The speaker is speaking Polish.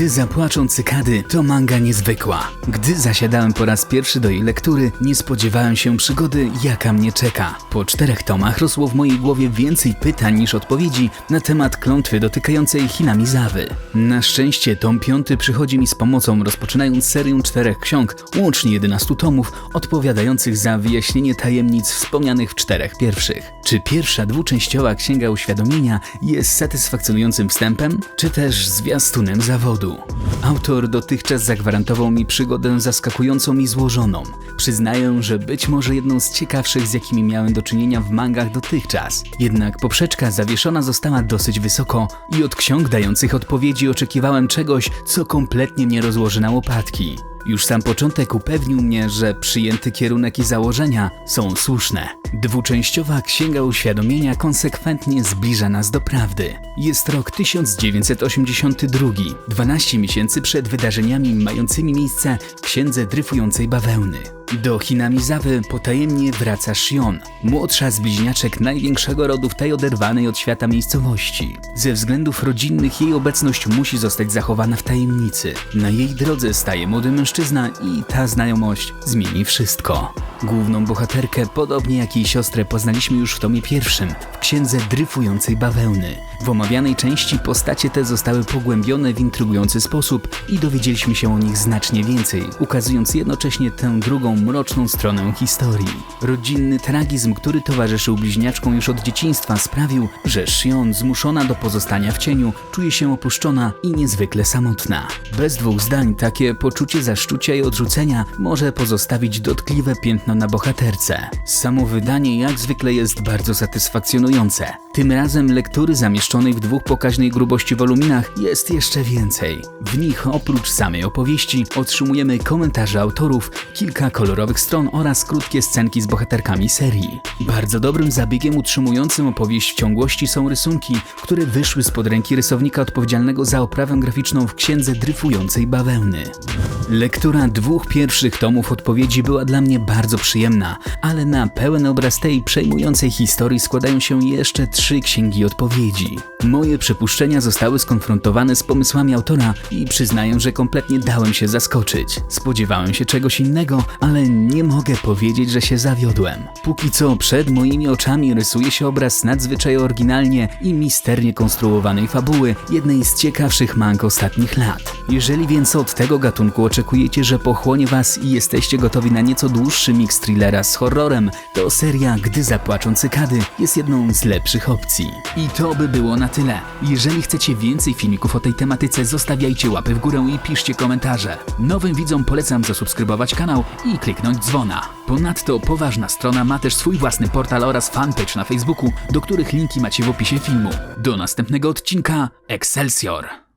Gdy zapłaczą cykady, to manga niezwykła. Gdy zasiadałem po raz pierwszy do jej lektury, nie spodziewałem się przygody, jaka mnie czeka. Po czterech tomach rosło w mojej głowie więcej pytań niż odpowiedzi na temat klątwy dotykającej Hinamizawy. Na szczęście tom piąty przychodzi mi z pomocą, rozpoczynając serię czterech ksiąg, łącznie 11 tomów, odpowiadających za wyjaśnienie tajemnic wspomnianych w czterech pierwszych. Czy pierwsza dwuczęściowa księga uświadomienia jest satysfakcjonującym wstępem, czy też zwiastunem zawodu? Autor dotychczas zagwarantował mi przygodę zaskakującą i złożoną. Przyznaję, że być może jedną z ciekawszych, z jakimi miałem do czynienia w mangach dotychczas. Jednak poprzeczka zawieszona została dosyć wysoko i od ksiąg dających odpowiedzi oczekiwałem czegoś, co kompletnie mnie rozłoży na łopatki. Już sam początek upewnił mnie, że przyjęty kierunek i założenia są słuszne. Dwuczęściowa Księga Uświadomienia konsekwentnie zbliża nas do prawdy. Jest rok 1982, 12 miesięcy przed wydarzeniami mającymi miejsce w Księdze Dryfującej Bawełny. Do Hinamizawy potajemnie wraca Shion, młodsza z bliźniaczek największego rodu w tej oderwanej od świata miejscowości. Ze względów rodzinnych jej obecność musi zostać zachowana w tajemnicy. Na jej drodze staje młody mężczyzna i ta znajomość zmieni wszystko. Główną bohaterkę, podobnie jak jej siostrę, poznaliśmy już w tomie pierwszym, w księdze dryfującej bawełny. W omawianej części postacie te zostały pogłębione w intrygujący sposób i dowiedzieliśmy się o nich znacznie więcej, ukazując jednocześnie tę drugą mroczną stronę historii. Rodzinny tragizm, który towarzyszył bliźniaczkom już od dzieciństwa, sprawił, że Shion, zmuszona do pozostania w cieniu, czuje się opuszczona i niezwykle samotna. Bez dwóch zdań takie poczucie zaszczucia i odrzucenia może pozostawić dotkliwe piętno na bohaterce. Samo wydanie jak zwykle jest bardzo satysfakcjonujące. Tym razem lektury zamieszczonej w dwóch pokaźnej grubości woluminach jest jeszcze więcej. W nich oprócz samej opowieści otrzymujemy komentarze autorów, kilka kolorowych stron oraz krótkie scenki z bohaterkami serii. Bardzo dobrym zabiegiem utrzymującym opowieść w ciągłości są rysunki, które wyszły spod ręki rysownika odpowiedzialnego za oprawę graficzną w księdze dryfującej bawełny. Lektura dwóch pierwszych tomów odpowiedzi była dla mnie bardzo przyjemna, ale na pełen obraz tej przejmującej historii składają się jeszcze trzy księgi odpowiedzi. Moje przypuszczenia zostały skonfrontowane z pomysłami autora i przyznaję, że kompletnie dałem się zaskoczyć. Spodziewałem się czegoś innego, ale nie mogę powiedzieć, że się zawiodłem. Póki co przed moimi oczami rysuje się obraz nadzwyczaj oryginalnie i misternie konstruowanej fabuły, jednej z ciekawszych mang ostatnich lat. Jeżeli więc od tego gatunku oczekujecie, że pochłonie was i jesteście gotowi na nieco dłuższy mix thrillera z horrorem, to seria Gdy zapłaczą cykady jest jedną z lepszych opcji. I to by było na tyle. Jeżeli chcecie więcej filmików o tej tematyce, zostawiajcie łapy w górę i piszcie komentarze. Nowym widzom polecam zasubskrybować kanał i kliknąć dzwona. Ponadto poważna strona ma też swój własny portal oraz fanpage na Facebooku, do których linki macie w opisie filmu. Do następnego odcinka Excelsior!